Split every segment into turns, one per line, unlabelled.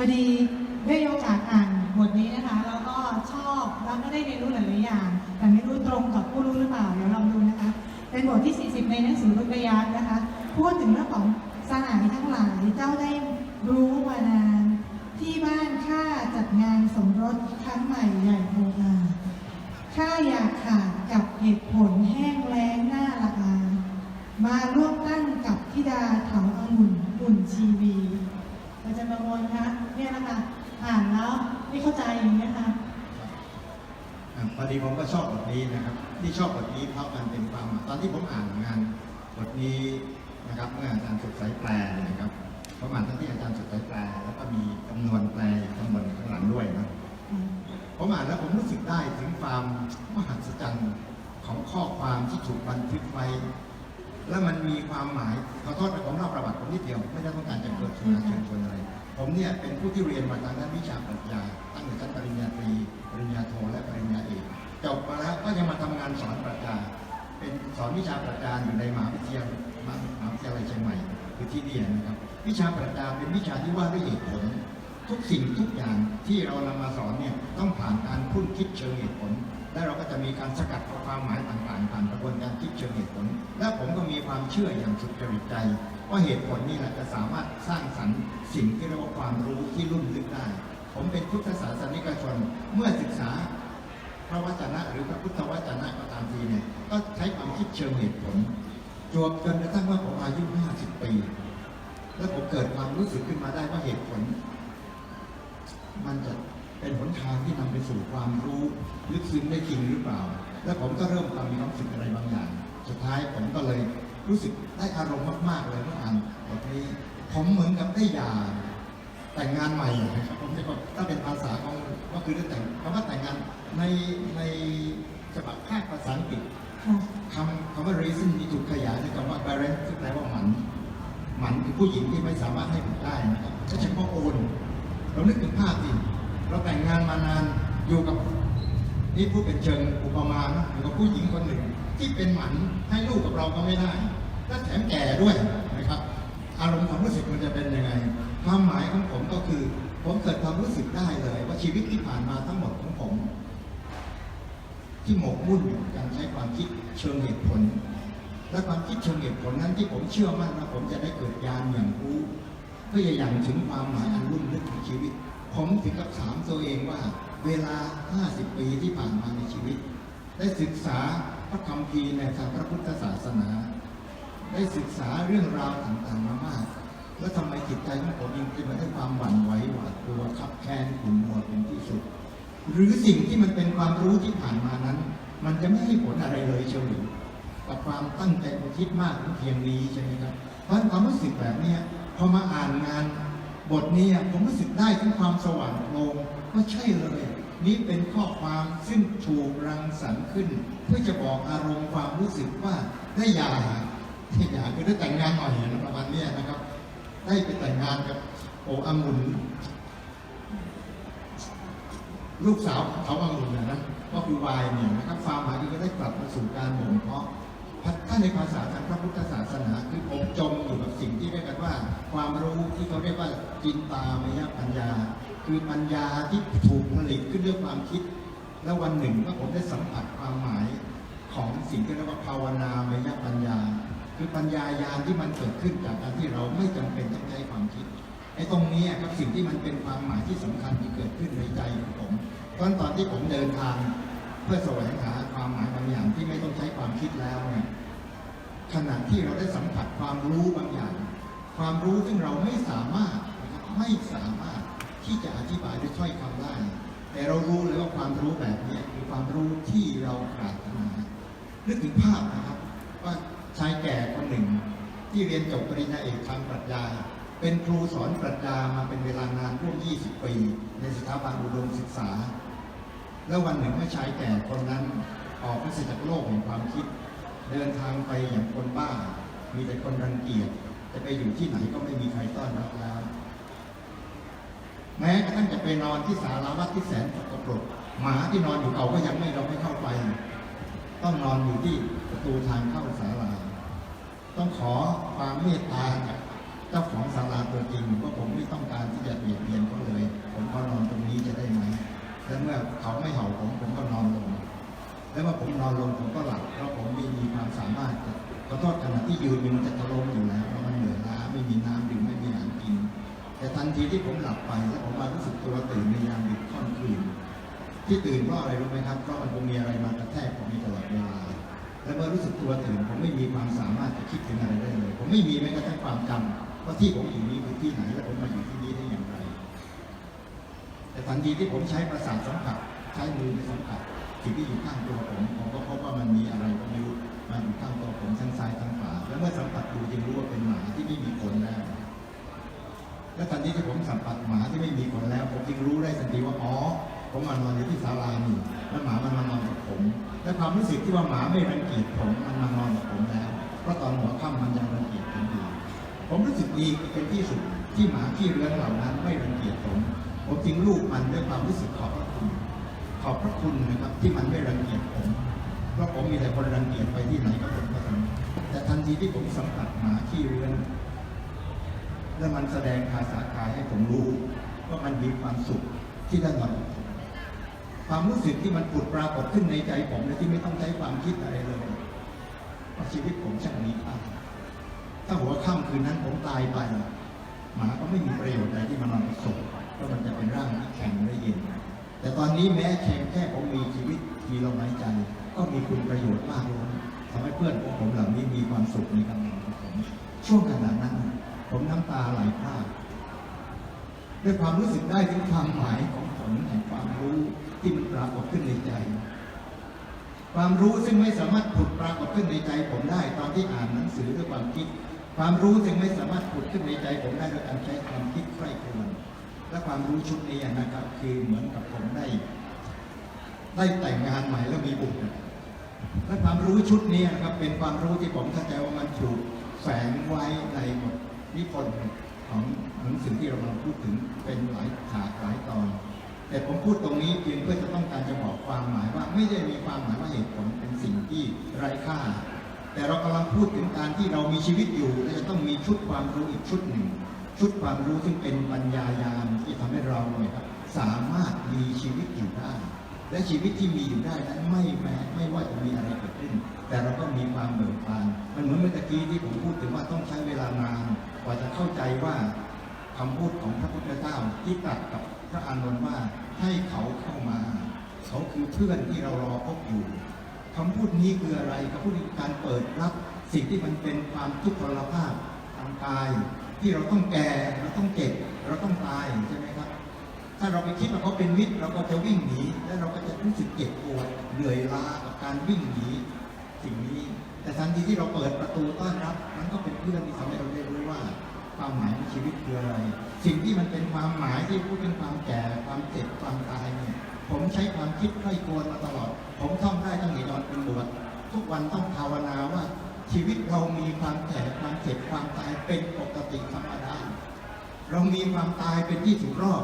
อดีได้โอกาสอ่านบทนี้นะคะแล้วก็ชอบแล้วก็ได้เรียนรู้หลายๆอย่าง แต่ไม่รู้ตรงกับผู้รู้หรือเปล่าเดี๋ยวลองดูนะคะ เป็นบทที่ 40 ในหนังสือรุกยักษ์นะคะ พูดถึงเรื่องของสหายทั้งหลายเจ้าได้รู้มานาน ที่บ้านข้าจัดงานสมรสครั้งใหม่ใหญ่โตอาข้าอยากขาดกับเหตุผลแห้งแล้งหน้าละอามาร่วมตั้งกับธิดาเถาองุ่นอุ่นชีวีอาจารย์ประมวลคะ เนี่ยนะคะอ่านแล้วไม่เข้าใจอย่างเงี้ยค่ะ
อะพอดีผมก็ชอบบทนี้นะครับ ที่ชอบบทนี้เพราะมันเป็นความตอนที่ผมอ่านงานบทนี้นะครับเมื่ออาจารย์สุดสายแปลนะครับผมอ่านทั้งที่อาจารย์สุดสายแปลแล้วก็มีจำนวนแปลจำนวนข้างหลังด้วยนะผมอ่านแล้วผมรู้สึกได้ถึงความมหัศจรรย์ของข้อความที่ถูกบันทึกไว้ แล้วมันมีความหมายขอโทษนะผมเล่าประวัติผมนิดเดียว ไม่ได้ต้องการจะเกิดชนะเชิญชวนอะไร ผมเนี่ยเป็นผู้ที่เรียนมาทางด้านวิชาปรัชญาตั้งแต่ชั้นปริญญาตรีปริญญาโทและปริญญาเอกจบมาแล้วก็ยังมาทำงานสอนปรัชญาเป็นสอนวิชาปรัชญาอยู่ในมหาวิทยาลัยมหาวิทยาลัยเชียงใหม่คือที่นี่นะครับ วิชาปรัชญาเป็นวิชาที่ว่าด้วยเหตุผล ทุกสิ่งทุกอย่างที่เรานำมาสอนเนี่ยต้องผ่านการพุ่นคิดเชิงเหตุผล และเราก็จะมีการสกัดเอความหมายต่างๆผ่านกระบวนการคิดเชิงเหตุผล และผมก็มีความเชื่ออย่างสุดจริตใจ ว่าเหตุผลนี่แหละจะสามารถสร้างสรรค์สิ่งที่เรียกว่าความรู้ที่ลุ่มลึกได้ ผมเป็นพุทธศาสนิกชนเมื่อศึกษาพระวจนะหรือพระพุทธวจนะก็ตามทีเนี่ยก็ใช้ความคิดเชิงเหตุผลจวบจนกระทั่งว่าผมอายุ50 ปี แล้วผมเกิดความรู้สึกขึ้นมาได้ว่าเหตุผล มันจะเป็นหนทางที่นำไปสู่ความรู้ลึกซึ้งได้จริงหรือเปล่า แล้วผมก็เริ่มความมีความรู้สึกอะไรบางอย่าง สุดท้ายผมก็เลย รู้สึกได้อารมณ์มากๆเลยเมื่ออ่านบทนี้ ผมเหมือนกับได้ยาแต่งงานใหม่นะครับผมจะบอกถ้าเป็นภาษาของก็คือได้แต่งคำว่าแต่งงานในในฉบับภาคภาษาอังกฤษ
คำ
คำว่า reason ที่ถูกขยายด้วยคำว่า parent ที่แปลว่าหมันหมันคือผู้หญิงที่ไม่สามารถให้บุตรได้นะครับก็เฉพาะโอนเรานึกถึงภาพสิเราแต่งงานมานานอยู่กับนี่พูดเป็นเชิงอุปมานะอยู่กับผู้หญิงคนหนึ่ง ที่เป็นหมันให้ลูกกับเราก็ไม่ได้ และแถมแก่ด้วยนะครับ อารมณ์ความรู้สึกมันจะเป็นยังไง ความหมายของผมก็คือ ผมเกิดความรู้สึกได้เลย ว่าชีวิตที่ผ่านมาทั้งหมดของผม ที่หมกมุ่นอยู่กับการใช้ความคิดเชิงเหตุผล และความคิดเชิงเหตุผลนั้นที่ผมเชื่อมั่นว่าผมจะได้เกิดญาณอย่างรู้เพื่อจะอย่างถึงความหมายอันลุ่มลึกของชีวิต ผมถึงกับถามตัวเองว่า เวลา 50 ปีที่ผ่านมาในชีวิต ได้ศึกษา พระคัมภีในทางพระพุทธศาสนา ได้ศึกษาเรื่องราวต่างๆมามาก แล้วทำไมจิตใจของผมยังเต็มไปด้วยความหวั่นไหวหวาดกลัวขับแค้นขุ่นมัวเป็นที่สุด หรือสิ่งที่มันเป็นความรู้ที่ผ่านมานั้น มันจะไม่ให้ผลอะไรเลยเชียวกับความตั้งใจอุทิศมากเพียงนี้ใช่ไหมครับเพราะฉะนั้นความรู้สึกแบบนี้พอมาอ่านงานบทนี้ผมรู้สึกได้ถึงความสว่างโปร่งว่าใช่เลย นี่เป็นข้อความซึ่งถูกรังสรรค์ขึ้น เพื่อจะบอกอารมณ์ความรู้สึกว่าได้หย่าได้หย่าคือได้แต่งงานหน่อยนะประมาณนี้นะครับ ได้ไปแต่งงานกับโออังุนลูกสาวเขาอังุนนะนะก็คือวายเนี่ยนะครับความหมายก็ได้กลับมาสู่การบ่มเพาะถ้าในภาษาทางพระพุทธศาสนาคือผมจมอยู่กับสิ่งที่เรียกกันว่า ความรู้ที่เขาเรียกว่าจินตามยปัญญา คือปัญญาที่ถูกผลิตขึ้นด้วยความคิด แล้ววันหนึ่งก็ผมได้สัมผัสความหมายของสิ่งที่เรียกว่าภาวนามยปัญญา คือปัญญายาที่มันเกิดขึ้นจากการที่เราไม่จำเป็นต้องใช้ความคิดไอ้ตรงนี้ครับสิ่งที่มันเป็นความหมายที่สำคัญที่เกิดขึ้นในใจของผมตอนตอนที่ผมเดินทาง เพื่อแสวงหาความหมายบางอย่างที่ไม่ต้องใช้ความคิดแล้วเนี่ยขณะที่เราได้สัมผัสความรู้บางอย่าง ความรู้ซึ่งเราไม่สามารถไม่สามารถ ที่จะอธิบายด้วยถ้อยคำได้ แต่เรารู้เลยว่าความรู้แบบนี้คือความรู้ที่เราปรารถนานึกถึงภาพนะครับ ว่าชายแก่คนหนึ่ง ที่เรียนจบปริญญาเอกทางปรัชญา เป็นครูสอนปรัชญามาเป็นเวลานานร่วม 20 ปี ในสถาบันอุดมศึกษา แล้ววันหนึ่งเมื่อชายแก่คนนั้นออกไปจากโลกแห่งความคิด เดินทางไปอย่างคนบ้า มีแต่คนรังเกียจจะไปอยู่ที่ไหนก็ไม่มีใครต้อนรับแล้ว แม้กระทั่งจะไปนอนที่ศาลาวัดที่แสนสกปรกหมาที่นอนอยู่เก่าก็ยังไม่เราไม่เข้าไป ต้องนอนอยู่ที่ประตูทางเข้าศาลาต้องขอความเมตตาจากเจ้าของศาลาตัวจริงว่าผมไม่ต้องการที่จะเบียดเบียนเขาเลย ผมก็นอนตรงนี้จะได้ไหมและเมื่อเขาไม่เห่าผมผมก็นอนลง แล้วเมื่อผมนอนลงผมก็หลับเพราะผมไม่มีความสามารถจะขอโทษขณะที่ยืนมันจะจะล้มอยู่แล้วเพราะมันเหนื่อยล้าไม่มีน้ำ ทันทีที่ผมหลับไปแล้วผมมารู้สึกตัวตื่นในยามดึกค่ำคืน ที่ตื่นเพราะอะไรรู้ไหมครับเพราะมันคงมีอะไรมากระแทกผมอยู่ตลอดเวลาและเมื่อรู้สึกตัวตื่นผมไม่มีความสามารถจะคิดถึงอะไรได้เลย ผมไม่มีแม้กระทั่งความจำว่าที่ผมอยู่นี้คือที่ไหนและผมมาอยู่ที่นี้ได้อย่างไร แต่ทันทีที่ผมใช้ประสาทสัมผัสใช้มือไปสัมผัสสิ่งที่อยู่ข้างตัวผมผมก็พบว่ามันมีอะไรก็ไม่รู้มาอยู่ข้างตัวผมทั้งซ้ายทั้งขวาและเมื่อสัมผัสดูจึงรู้ว่าเป็นหมาที่ไม่มีขนแล้ว และทันทีที่ผมสัมผัสหมาที่ไม่มีขนแล้ว ผมจึงรู้ได้ทันทีว่าอ๋อผมมานอนอยู่ที่ศาลานี่แล้วหมามันมานอนกับผม และความรู้สึกที่ว่าหมาไม่รังเกียจผมมันมานอนกับผมแล้วเพราะตอนหัวค่ำมันยังรังเกียจผมอยู่ผมรู้สึกดีเป็นที่สุดที่หมาที่เรือนเหล่านั้นไม่รังเกียจผมผมจึงลูกมันด้วยความรู้สึกขอบพระคุณ ขอบพระคุณนะครับที่มันไม่รังเกียจผมเพราะผมมีแต่คนรังเกียจไปที่ไหนก็ผมก็ทำแต่ทันทีที่ผมสัมผัสหมาที่เรือน และมันแสดงภาษากายให้ผมรู้ ว่ามันมีความสุขที่ได้นอนความรู้สึกที่มันผุดปรากฏขึ้นในใจผมโดยที่ไม่ต้องใช้ความคิดอะไรเลยว่าชีวิตผมช่างมีค่าถ้าหัวค่ำคืนนั้นผมตายไปหมาก็ไม่มีประโยชน์อะไรที่มานอนกับศพเพราะมันจะเป็นร่างที่แข็งและเย็น แต่ตอนนี้แม้แค่แค่ผมมีชีวิตมีลมหายใจ ก็มีคุณประโยชน์มากเลยทำให้เพื่อนของผมเหล่านี้มีความสุขในการนอนกับผมช่วงขณะนั้น ผมน้ำตาไหลพากด้วยความรู้สึกได้ถึงความหมายของผลแห่งความรู้ที่มันปรากฏขึ้นในใจ ความรู้ซึ่งไม่สามารถผุดปรากฏขึ้นในใจผมได้ตอนที่อ่านหนังสือด้วยความคิด ความรู้ซึ่งไม่สามารถผุดขึ้นในใจผมได้ด้วยการใช้ความคิดใคร่ครวญและความรู้ชุดนี้นะครับ คือเหมือนกับผมได้ ได้แต่งงานใหม่แล้วมีบุตรและความรู้ชุดนี้นะครับเป็นความรู้ที่ผมเข้าใจว่ามันถูกแฝงไว้ในบท นิพนธ์ของหนังสือที่เรามาพูดถึงเป็นหลายฉากหลายตอน แต่ผมพูดตรงนี้เพียงเพื่อจะต้องการจะบอกความหมายว่าไม่ได้มีความหมายว่าเหตุผลเป็นสิ่งที่ไร้ค่า แต่เรากำลังพูดถึงการที่เรามีชีวิตอยู่และจะต้องมีชุดความรู้อีกชุดหนึ่ง ชุดความรู้ซึ่งเป็นปัญญายาณที่ทำให้เราเนี่ยครับสามารถมีชีวิตอยู่ได้ และชีวิตที่มีอยู่ได้นั้นไม่แม้ไม่ว่าจะมีอะไรเกิดขึ้น แต่เราก็มีความเบิกบานมันเหมือนเมื่อกี้ที่ผมพูดถึงว่าต้องใช้เวลานาน กว่าจะเข้าใจว่าคำพูดของพระพุทธเจ้าที่ตรัสกับพระอานนท์ว่าให้เขาเข้ามา เขาคือเพื่อนที่เรารอพบอยู่คำพูดนี้คืออะไรคำพูดการเปิดรับ สิ่งที่มันเป็นความทุกข์ทรภาพทางกาย ที่เราต้องแก่เราต้องเจ็บเราต้องตายใช่ไหมครับ ถ้าเราไปคิดว่าเขาเป็นมิตรเราก็จะวิ่งหนีและเราก็จะรู้สึกเจ็บปวดเหนื่อยล้ากับการวิ่งหนีสิ่งนี้ แต่ทันทีที่เราเปิดประตูต้อนรับมันก็เป็นเพื่อนที่ทำให้เราได้รู้ ว่าความหมายของชีวิตคืออะไร สิ่งที่มันเป็นความหมายที่พูดถึงความแก่ความเจ็บความตายเนี่ยผมใช้ความคิดคร่ครวญมาตลอด ผมท่องได้ตั้งแต่ตอนเป็นบวชทุกวันต้องภาวนาว่าชีวิตเรามีความแก่ความเจ็บความตายเป็นปกติธรรมดาเรามีความตายเป็นที่ถูกรอบ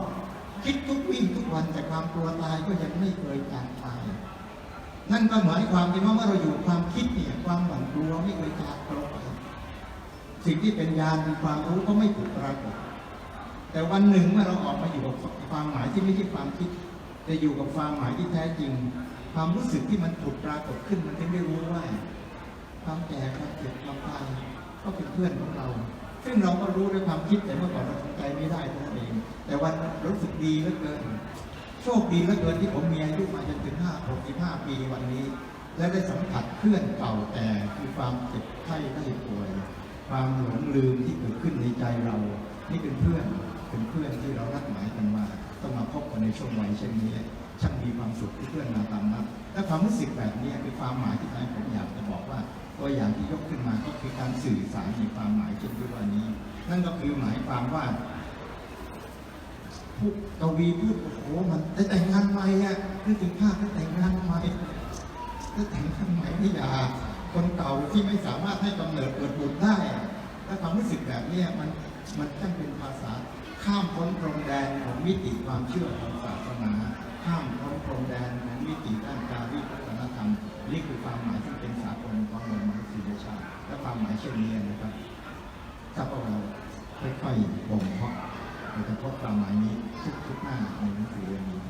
คิดทุกวิ่งทุกวันแต่ความกลัวตายก็ยังไม่เคยจางตายนั่นก็หมายความที่ว่าเมื่อเราอยู่ความคิดเนี่ยความหวั่นกลัวไม่เคยจางเร สิ่งที่เป็นญาณเป็นความรู้ก็ไม่ถูกปรากฏแต่วันหนึ่งเมื่อเราออกมาอยู่กับความหมายที่ไม่ใช่ความคิดแต่อยู่กับความหมายที่แท้จริง ความรู้สึกที่มันถูกปรากฏขึ้นมันถึงได้รู้ว่า ความแก่ความเจ็บความตายก็เป็นเพื่อนของเรา ซึ่งเราก็รู้ด้วยความคิดแต่เมื่อก่อนเราทำใจไม่ได้เท่านั้นเอง แต่วันรู้สึกดีเหลือเกิน โชคดีเหลือเกินที่ผมมีอายุมาจนถึงห้าหกสิบห้าปีวันนี้ และได้สัมผัสเพื่อนเก่าแต่คือความเจ็บไข้ได้ป่วย ความหลงลืมที่เกิดขึ้นในใจเรา นี่เป็นเพื่อนเป็นเพื่อนที่เรารักหมายกันมาต้องมาพบกันในช่วงวัยเช่นนี้ช่างมีความสุขที่เพื่อนมาตามนัดและความรู้สึกแบบนี้คือความหมายที่ทำให้ผมอยากจะบอกว่าตัวอย่างที่ยกขึ้นมาก็คือการสื่อสารในความหมายเช่นที่ว่านี้ นั่นก็คือหมายความว่าพูดกวีพูดโอ้โหมันได้แต่งงานใหม่อะนึกถึงภาพได้แต่งงานใหม่ได้แต่งงานใหม่นี่อย่า คนเก่าที่ไม่สามารถให้กำเนิดเกิดบุตรได้ และความรู้สึกแบบนี้มันมันช่างเป็นภาษาข้ามพ้นพรมแดนของมิติความเชื่อของศาสนาข้ามพ้นพรมแดนของมิติด้านจารีตวัฒนธรรมนี่คือความหมายที่เป็นสากลของมวลมนุษยชาติและความหมายเช่นนี้นะครับถ้าพวกเราค่อยๆบ่มเพาะความหมายนี้ทุกทุกหน้าในหนังสือเล่มนี้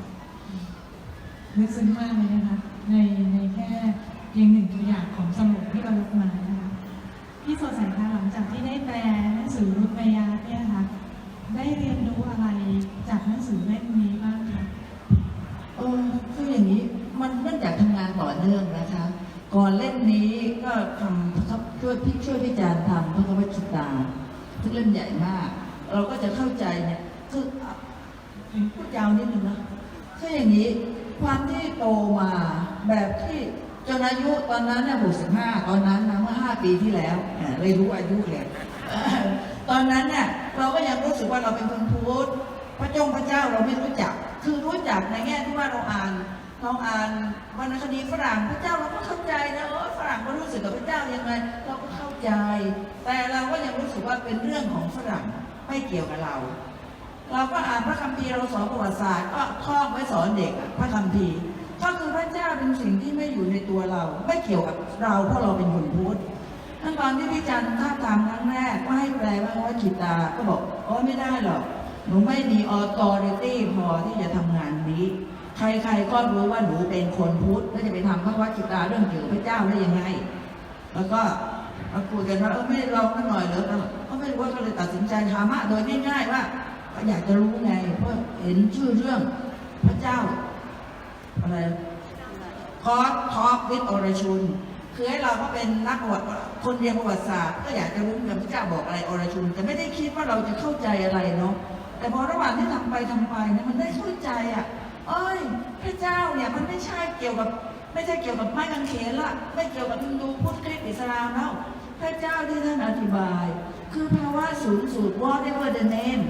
ลึกซึ้งมากเลยนะคะในในแค่ เพียงหนึ่งตัวอย่างของสมุดที่เรายกมานะคะพี่สดใสคะหลังจากที่ได้แปลหนังสือรุตมายาเนี่ยค่ะได้เรียนรู้อะไรจากหนังสือเล่มนี้บ้างคะ
เออคืออย่างนี้มันเนื่องจากทำงานต่อเนื่องนะคะ ก่อนเล่มนี้ก็ทำครับช่วยพี่ช่วยพี่จารย์ทำพระกวจิตาซึ่งเล่มใหญ่มาก เราก็จะเข้าใจเนี่ยคือพูดยาวนิดนึงนะคืออย่างนี้ความที่โตมาแบบที่ จนอายุตอนนั้นเนี่ยหกสิบห้าตอนนั้นนะเมื่อห้าปีที่แล้วเลยรู้อายุเลยเอ่อตอนนั้นเนี่ยเราก็ยังรู้สึกว่าเราเป็นคนพุทธพระจงพระเจ้าเราไม่รู้จัก คือรู้จักในแง่ที่ว่าเราอ่านเราอ่านวรรณคดีฝรั่งพระเจ้าเราก็เข้าใจนะเออฝรั่งก็รู้สึกกับพระเจ้ายังไงเราก็เข้าใจ แต่เราก็ยังรู้สึกว่าเป็นเรื่องของฝรั่งไม่เกี่ยวกับเรา เราก็อ่านพระคัมภีร์เราสอนประวัติศาสตร์ก็ท่องไว้สอนเด็กพระคัมภีร์ ก็คือพระเจ้าเป็นสิ่งที่ไม่อยู่ในตัวเรา ไม่เกี่ยวกับเราเพราะเราเป็นคนพุทธขั้นตอนที่พี่จันทร์ท้าทามครั้งแรกว่าให้แปลว่าว่าจิตา ก็บอกโอ้ไม่ได้หรอก หนูไม่มีออโตเรตี้พอที่จะทำงานนี้ ใครๆก็รู้ว่าหนูเป็นคนพุทธแล้วจะไปทำพระวจิตาเรื่องเกี่ยวกับพระเจ้าได้ยังไง แล้วก็มาคุยกันว่าเออไม่ลองกันหน่อยเหรอก็ไม่รู้ว่าก็เลยตัดสินใจทำอะโดยง่ายๆว่าก็อยากจะรู้ไงเพราะเห็นชื่อเรื่องพระเจ้า อะไรคอร์สทอล์กวิดอรชุน คือให้เราก็เป็นนักประวัติคนเรียนประวัติศาสตร์ก็อยากจะรู้กับพระเจ้าบอกอะไรอรชุน แต่ไม่ได้คิดว่าเราจะเข้าใจอะไรเนาะแต่พอระหว่างที่ทำไปทำไปเนี่ยมันได้เข้าใจอะ เอ้ย พระเจ้าเนี่ยมันไม่ใช่เกี่ยวกับไม่ใช่เกี่ยวกับไม้กางเขนละไม่เกี่ยวกับฮินดูพุทธคริสต์อิสลามแล้วพระเจ้าที่ท่านอธิบาย คือภาวะศูนย์สูตร whatever the name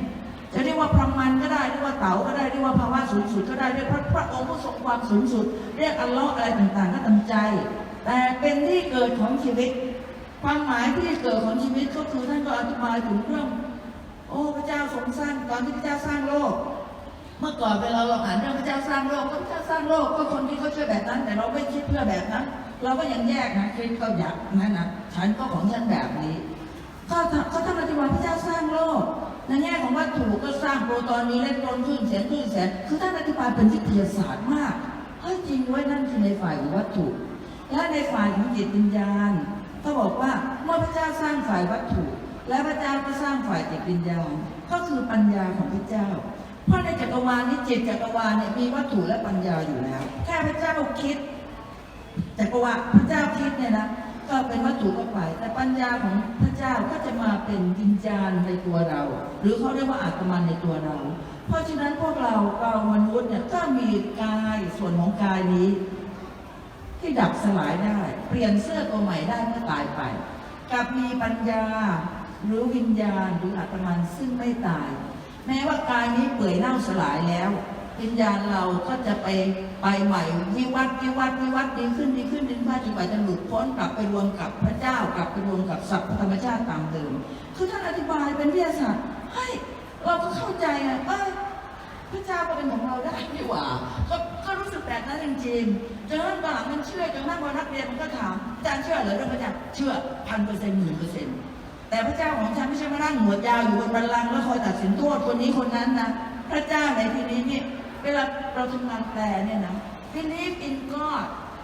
จะเรียกว่าพรหมันก็ได้เรียกว่าเต๋าก็ได้เรียกว่าภาวะสูงสุดก็ได้เรียกพระพระองค์ผู้ทรงความสูงสุด เรียกอัลเลอฮ์อะไรต่างๆก็ตามใจ แต่เป็นที่เกิดของชีวิต ความหมายที่เกิดของชีวิตก็คือท่านก็อธิบายถึงเรื่อง โอ้พระเจ้าทรงสร้างตอนที่พระเจ้าสร้างโลก เมื่อก่อนเวลาเราอ่านเรื่องพระเจ้าสร้างโลกก็พระเจ้าสร้างโลกก็คนที่เขาเชื่อแบบนั้น แต่เราไม่คิดเพื่อแบบนั้น เราก็ยังแยกนะคริสต์ก็อยากนั่นนะฉันก็ของฉันแบบนี้ก็ทำก็ท่านอธิบายพระเจ้าสร้างโลก ในแง่ของวัตถุก็สร้างโปรตอนมีเล็กตนขึ้นเสียงขึ้นแสนคือท่านอธิบายเป็นวิทยาศาสตร์มากเฮ้ยจริงไว้นั่นคือในฝ่ายของวัตถุ และในฝ่ายของจิตวิญญาณก็บอกว่าเมื่อพระเจ้าสร้างฝ่ายวัตถุ และพระเจ้าก็สร้างฝ่ายจิตวิญญาณ ก็คือปัญญาของพระเจ้า เพราะในจักรวาลนี้จิตจักรวาลเนี่ยมีวัตถุและปัญญาอยู่แล้วแค่พระเจ้าคิดแต่ประวัติพระเจ้าคิดเนี่ยนะ ก็เป็นวัตถุก็ไป แต่ปัญญาของพระเจ้าก็จะมาเป็นวิญญาณในตัวเรา หรือเขาเรียกว่าอาตมันในตัวเรา เพราะฉะนั้นพวกเราเรามนุษย์เนี่ยก็มีกายส่วนของกายนี้ ที่ดับสลายได้ เปลี่ยนเสื้อตัวใหม่ได้เมื่อตายไปกับมีปัญญาหรือวิญญาณหรืออาตมันซึ่งไม่ตาย แม้ว่ากายนี้เปื่อยเน่าสลายแล้ว วิญญาณเราก็จะไปไปใหม่วิวัฒน์วิวัฒน์วิวัฒน์ดีขึ้นดีขึ้นดีขึ้นจนกว่าจะหลุดพ้นกลับไปรวมกับพระเจ้ากลับไปรวมกับสัพธรรมชาติตามเดิม คือท่านอธิบายเป็นวิทยาศาสตร์ให้เราก็เข้าใจอะเออพระเจ้าก็เป็นของเราได้นี่หว่าก็ก็รู้สึกแบบนั้นจริงๆจนกระทั่งตอนหลังมันเชื่อจนนั่งวันนักเรียนมันก็ถามอาจารย์เชื่อเหรือเรื่องพระเจ้าเชื่อพันเปอร์เซ็นต์หมื่นเปอร์เซ็นต์แต่พระเจ้าของฉันไม่ใช่มานั่งหัวยาวอยู่บนบัลลังก์แล้วคอยตัดสินโทษคนนี้คนนั้นนะพระเจ้าในที่นี้นี่ เวลาเราทำงานแปลเนี่ยนะทีนี้อินก็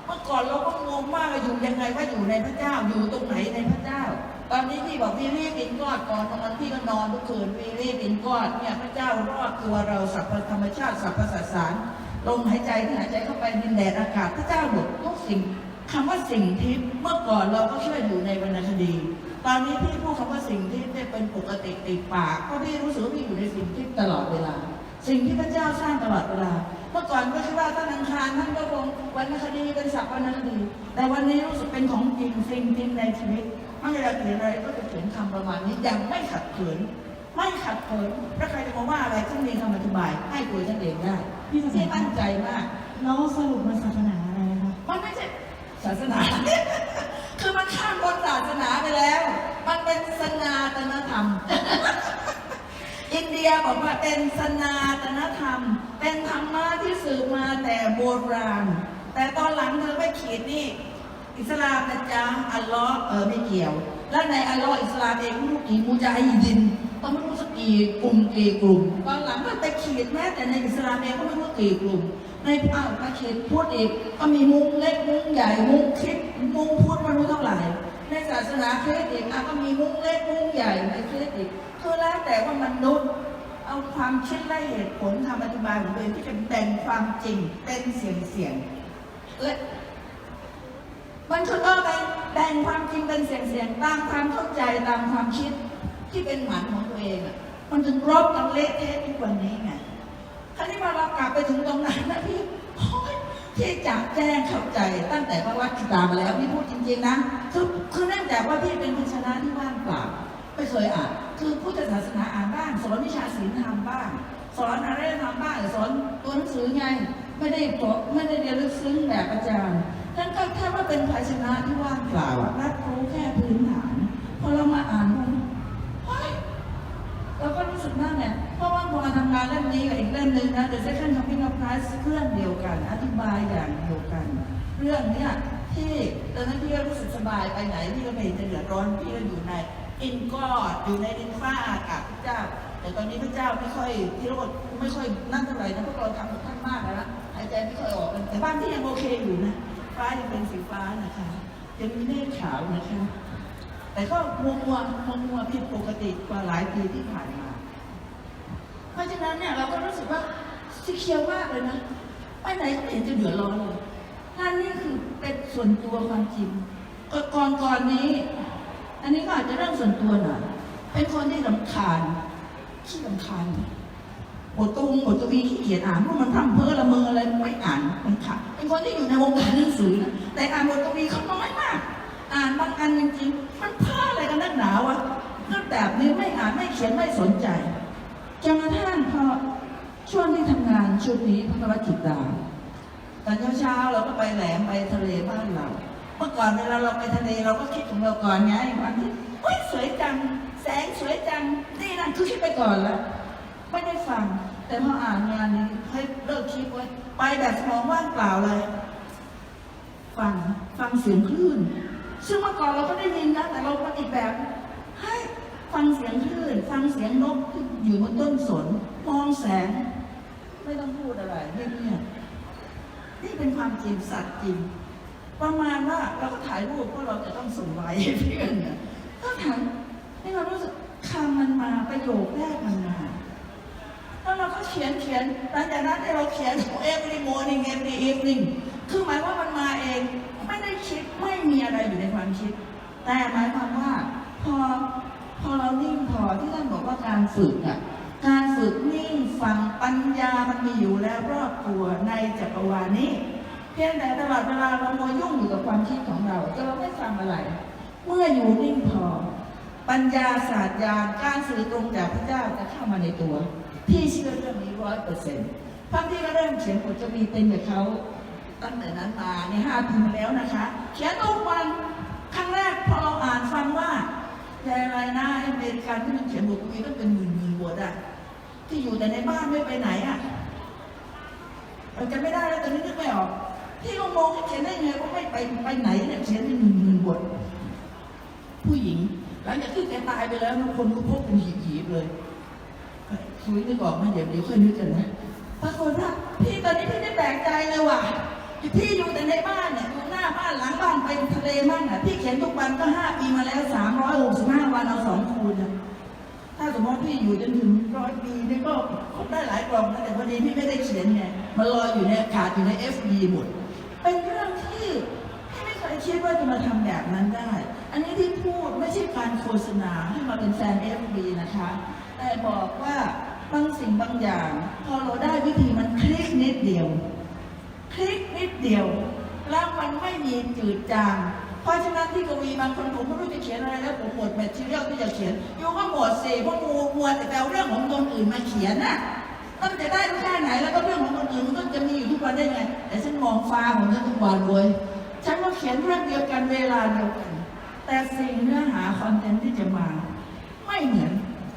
เมื่อก่อนเราก็งงมากว่าอยู่ยังไงว่าอยู่ในพระเจ้าอยู่ตรงไหนในพระเจ้า ตอนนี้พี่บอกพี่รีบอินกอดก่อนตอนนั้นพี่ก็นอนทุกคืนพี่รีบอินกอดเนี่ยพระเจ้ารอดตัวเราสรรพธรรมชาติสรรพสสารลมหายใจที่หายใจเข้าไปดินแดดอากาศพระเจ้าหมดทุกสิ่งคำว่าสิ่งทิพย์เมื่อก่อนเราก็เชื่ออยู่ในวรรณคดี ตอนนี้พี่พูดคำว่าสิ่งทิพย์เนี่ยเป็นปกติติดปากเพราะพี่รู้สึกว่าพี่อยู่ในสิ่งทิพย์ตลอดเวลา สิ่งที่พระเจ้าสร้างตลอดเวลาเมื่อก่อนก็คิดว่าท่านอังคารท่านก็คงวรรณคดีเป็นศัพท์วรรณคดี แต่วันนี้รู้สึกเป็นของจริงสิ่งจริงในชีวิตเมื่อเวลาเขียนอะไรก็จะเขียนคำประมาณนี้อย่างไม่ขัดเขินไม่ขัดเขินถ้าใครจะมาว่าอะไรฉันมีคำอธิบาย ให้ตัวฉันเองได้
พี่จะ
ที่ตั้งใจมาก
แล้วสรุปมันศาสนาอะไรคะ
มันไม่ใช่ศาสนา คือมันข้ามบนศาสนาไปแล้ว มันเป็นสนาตนธรรมอินเดี ยบอกว่าเป็นสนาตนธรรม เป็นธรรมะที่สืบมาแต่โบราณ แต่ตอนหลังเธอไปเขียนนี่ อิสลามนะจ๊ะอัลลอฮ์เออไม่เกี่ยว และในอัลลอฮ์อิสลามเองลูกี่มุจาฮิดินต้องไม่รู้สักกี่กลุ่มกี่กลุ่มตอนหลังก็ไปขีดแม้แต่ในอิสลามเองก็ไม่รู้กี่กลุ่ม ในอ้าวไปขีดพูดอีกก็มีมุ้งเล็กมุ้งใหญ่มุ้งคิดมุ้งพุทธไม่รู้เท่าไหร่ในศาสนาคริสต์อีกก็มีมุ้งเล็กมุ้งใหญ่ในคริสต์อีกคือแล้วแต่ว่ามนุษย์ เอาความคิดและเหตุผลคำอธิบายของตัวเองที่จะแบ่งความจริงเป็นเสียงเสียงๆและมันคือก็แบ่งแบ่งความจริงเป็นเสียงๆตามความเข้าใจตามความคิดที่เป็นหมันของตัวเองอะมันถึงรบกันเละเทะทุกวันนี้ไงคราวนี้พอเรากลับไปถึงตรงนั้นนะพี่โอ๊ยที่จะแจ้งเข้าใจตั้งแต่พระวัดกิตามาแล้วพี่พูดจริงๆนะคือคือเนื่องจากว่าพี่เป็นภาชนะที่ว่างเปล่าไม่เคยอ่าน คือพุทธศาสนาอ่านบ้าง สอนวิชาศีลธรรมบ้าง สอนอะไรธรรมบ้างสอนตัวหนังสือไง ไม่ได้จบไม่ได้เรียนลึกซึ้งแบบอาจารย์นั่นก็แค่ว่าเป็นภาชนะที่ว่างเปล่ารับรู้แค่พื้นฐานพอเรามาอ่านมันเฮ้ยเราก็รู้สึกนั่นเนี่ยเพราะว่าพอมาทำงานเล่มนี้กับอีกเล่มหนึ่งนะ The Second Coming of Christ เรื่องเดียวกัน อธิบายอย่างเดียวกัน เรื่องเนี้ยที่ตอนนั้นพี่ก็รู้สึกสบายไปไหนพี่ก็ไม่เห็นจะเดือดร้อนพี่ก็อยู่ใน อินกอดอยู่ในดินฟ้าอากาศพระเจ้า แต่ตอนนี้พระเจ้าไม่ค่อยที่เราไม่ค่อยนั่นเท่าไหร่นะพวกเราทำกับท่านมากแล้วนะหายใจไม่ค่อยออกแต่บ้านที่ยังโอเคอยู่นะฟ้ายังเป็นสีฟ้านะคะยังมีเมฆขาวนะคะแต่ก็มัวมัวมัวมัวผิดปกติกว่าหลายปีที่ผ่านมา เพราะฉะนั้นเนี่ยเราก็รู้สึกว่าสีเขียวมากเลยนะไปไหนก็ไม่เห็นจะเดือดร้อนเลยนั่นนี่คือเป็นส่วนตัวความจริงก่อนก่อนนี้ อันนี้ก็อาจจะเรื่องส่วนตัวหน่อย เป็นคนที่ลำคาญขี้ลำคาญบทตุงบทตวีขี้เกียจอ่านเพราะมันพร่ำเพ้อละเมออะไรไม่อ่านมันขัดเป็นคนที่อยู่ในวงการหนังสือนะแต่อ่านบทตวีเขาน้อยมาก อ่านบางอันจริงๆมันพลาดอะไรกันนักหนาวะก็แบบนี้ไม่อ่านไม่เขียนไม่สนใจจนกระทั่งพอช่วงที่ทำงานชุดนี้พระวจิตาตอนเช้าๆเราก็ไปแหลมไปทะเลบ้านเรา มื่อก่อนเวลาเราไปทะเลเราก็คิดของเราก่อนไงวันที่โอ้ยสวยจัง แสงสวยจังนี่นั่นคือคิดไปก่อนแล้ว ไม่ได้ฟัง แต่พออ่านงานนี้ให้เลิกคิดไว้ไปแบบสมองว่างเปล่าเลย ฟังฟังเสียงคลื่น ซึ่งเมื่อก่อนเราก็ได้ยินนะแต่เราก็อีกแบบให้ฟังเสียงคลื่น ฟังเสียงนกที่อยู่บนต้นสนมองแสง ไม่ต้องพูดอะไรเงียบๆนี่เป็นความจริงสัตว์จริง ประมาณว่าเราก็ถ่ายรูปเพราะเราจะต้องส่งไลน์ให้เพื่อนเนี่ยก็ถามให้เรารู้สึกคำมันมาประโยคแรกมันมาแล้วเราก็เขียนเขียนหลังจากนั้นเนี่ยเราเขียน every morning every evening คือหมายว่ามันมาเองไม่ได้คิดไม่มีอะไรอยู่ในความคิด แต่หมายความว่าพอพอเรานิ่งพอที่ท่านบอกว่าการฝึกอะการฝึกนิ่งฟังปัญญามันมีอยู่แล้วรอบตัวในจักรวาลนี้ เพียงแต่ตลอดเวลาเราโมวยุ่งอยู่กับความคิดของเราจะเราไม่ฟังอะไร เมื่ออยู่นิ่งพอ ปัญญาศาสตร์ญาณการสื่อตรงจากพระเจ้าจะเข้ามาในตัว พี่เชื่อเรื่องนี้ร้อยเปอร์เซ็นต์พักพี่ก็เริ่มเขียนบทจะมีเป็นกับเขาตั้งแต่นั้นมาในห้าปีมาแล้วนะคะ เขียนทุกวันครั้งแรกพอเราอ่านฟังว่าแต่อะไรนะไอ้อเมริกันที่มันเขียนบทมีต้องเป็นหมื่นหมื่นบทอะที่อยู่แต่ในบ้านไม่ไปไหนอะเราจะไม่ได้แล้วตอนนี้นึกไม่ออก พี่ก็งงเขียนได้ไงว่าไม่ไปไปไหนเนี่ยเขียนเป็นหมื่นหมื่นบทผู้หญิง หลังจากที่แกตายไปแล้วคนก็พบเป็นหีบๆเลยคุยนึกออกไหมเดี๋ยวเดี๋ยวค่อยนึกกันนะปรากฏว่าพี่ตอนนี้พี่ได้แปลกใจเลยว่ะพี่อยู่แต่ในบ้านเนี่ยอยู่หน้าบ้านหลังบ้านไปทะเลมั่งอะพี่เขียนทุกวันก็ห้าปีมาแล้วสามร้อยหกสิบห้าวันเอาสองคูณนะถ้าสมมติพี่อยู่จนถึงร้อยปีนี่ก็คงได้หลายกล่องนะแต่พอดีพี่ไม่ได้เขียนไงมันลอยอยู่ในอากาศอยู่ใน FB หมด เป็นเรื่องที่พี่ไม่เคิดว่าจะมาทำแบบนั้นได้ อันนี้ที่พูดไม่ใช่การโฆษณาให้มาเป็นแฟน FB นะคะ แต่บอกว่าบางสิ่งบางอย่าง พอเราได้วิธีมันคลิกนิดเดียว คลิกนิดเดียว แล้วมันไม่มีจืดจางเพราะฉะนั้นที่กวีบางคนผมไม่รู้จะเขียนอะไรแล้วผมหมดแมททีเรียลที่จะเขียนอยู่ก็หมดสิเพราะมัวมัวแต่ไปเอาเรื่องของคนอื่นมาเขียนน่ะมันจะได้แค่ไหนแล้วก็เรื่องของคนอื่นมันก็จะมีอยู่ทุกวันได้ไง แต่ฉันมองฟ้าของฉันทุกวันเลย เขียนเรื่องเดียวกันเวลาเดียวกัน แต่สิ่งเนื้อหาคอนเทนต์ที่จะมา ไม่เหมือน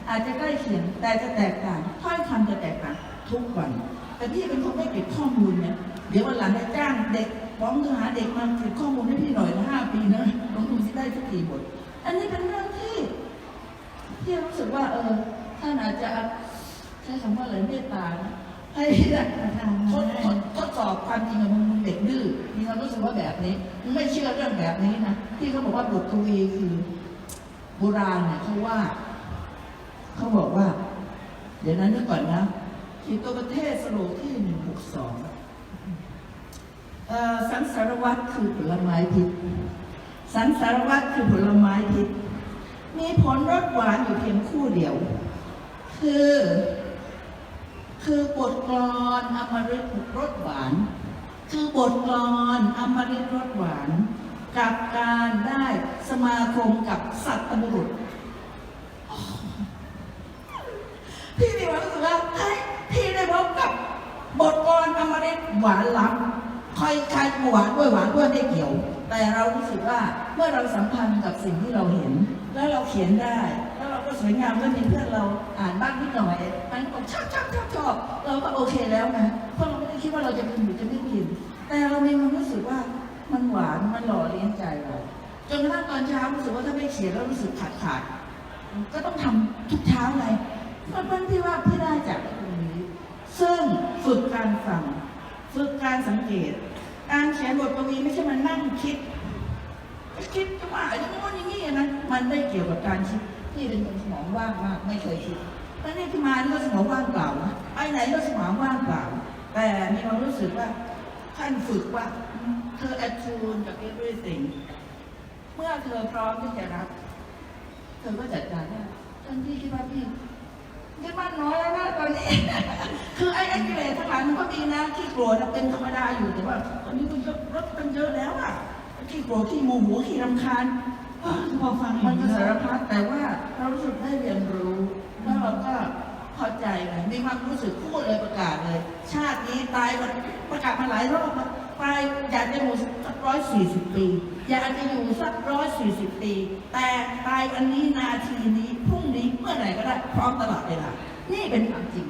อาจจะใกล้เคียงแต่จะแตกต่างถ้อยคำจะแตกต่างทุกวัน แต่พี่เป็นคนไม่เก็บข้อมูลเนี่ยเดี๋ยววันหลังจะจ้างเด็กฟ้องทหารเด็กมาเก็บข้อมูลให้พี่หน่อยนะห้าปีนะลองดูสิได้สักกี่บท อันนี้เป็นเรื่องที่ที่รู้สึกว่าเออท่านอาจจะใช้คำว่าอะไรเมตตานะ ได้
ประธาน
ทด
ได้
ทดทดสอบความจริงกับมึงมึงเด็กดื้อมีความรู้สึกว่าแบบนี้มึงไม่เชื่อเรื่องแบบนี้นะที่เขาบอกว่าบทกวีคือโบราณเนี่ยเขาว่า เขาบอกว่า เดี๋ยวนั้นนึกก่อนนะขีดตัวประเทศสโลที่หนึ่งหกสองสังสารวัตรคือผลไม้พิษสังสารวัตรคือผลไม้พิษมีผลรสหวานอยู่เพียงคู่เดียว คือ คือบทกลอนอมฤตรสหวาน คือบทกลอนอมฤตรสหวาน กับการได้สมาคมกับสัตว์บุรุษพี่มีความรู้สึกว่าเฮ้ยพี่ได้พบกับบทกลอนอมฤตหวานล้ำใครใครหวานด้วยหวานด้วยไม่เกี่ยว แต่เรารู้สึกว่าเมื่อเราสัมพันธ์กับสิ่งที่เราเห็น แล้วเราเขียนได้แล้วเราก็สวยงามแล้วมีเพื่อนเราอ่านบ้างนิดหน่อยมันบอกชอบชอบชอบชอบเราก็โอเคแล้วนะเพราะเราไม่ได้คิดว่าเราจะพิมพ์หรือจะไม่พิมพ์แต่เรามีความรู้สึกว่ามันหวานมันหล่อเลี้ยงใจเราจนกระทั่งตอนเช้ารู้สึกว่าถ้าไม่เขียนแล้วรู้สึกขาดขาดก็ต้องทำทุกเช้าไงมันเป็นที่ว่าพี่ได้จากตรงนี้ ซึ่งฝึกการฟังฝึกการสังเกต การเขียนบทกวีไม่ใช่มานั่งคิด คิดจะว่าอย่างโน้อย่างนี้นมันไม่เกี่ยวกับการคิด พี่เป็นคนสมองว่างมากไม่เคยคิดแล้วนี่ที่มานี่ก็สมองว่างเปล่านะไปไหนก็สมองว่างเปล่า แต่มีความรู้สึกว่าท่านฝึกว่าเธอ attune กับ everything เมื่อเธอพร้อมที่จะรับ เธอก็จัดการได้จนพี่คิดว่าพี่คิดว่าน้อยแล้วนะตอนนี้ คือไอ้ไอ้กิเลสทั้งหลายมันก็มีนะขี้โกรธเป็นธรรมดาอยู่แต่ว่าตอนนี้มันเยอะลดมันเยอะแล้วอะขี้โกรธขี้โมโหขี้รำคาญ
พอฟัง
มันก็สารพัดแต่ว่าเรารู้สึกได้เรียนรู้แล้วเราก็พอใจเลยมีความรู้สึกพูดเลยประกาศเลย ชาตินี้ตายมันประกาศมาหลายรอบตายอยากจะอยู่สักร้อยสี่สิบปี อยากจะอยู่สักร้อยสี่สิบปี แต่ตายวันนี้นาทีนี้พรุ่งนี้เมื่อไหร่ก็ได้พร้อมตลอดเวลานี่เป็นความจริง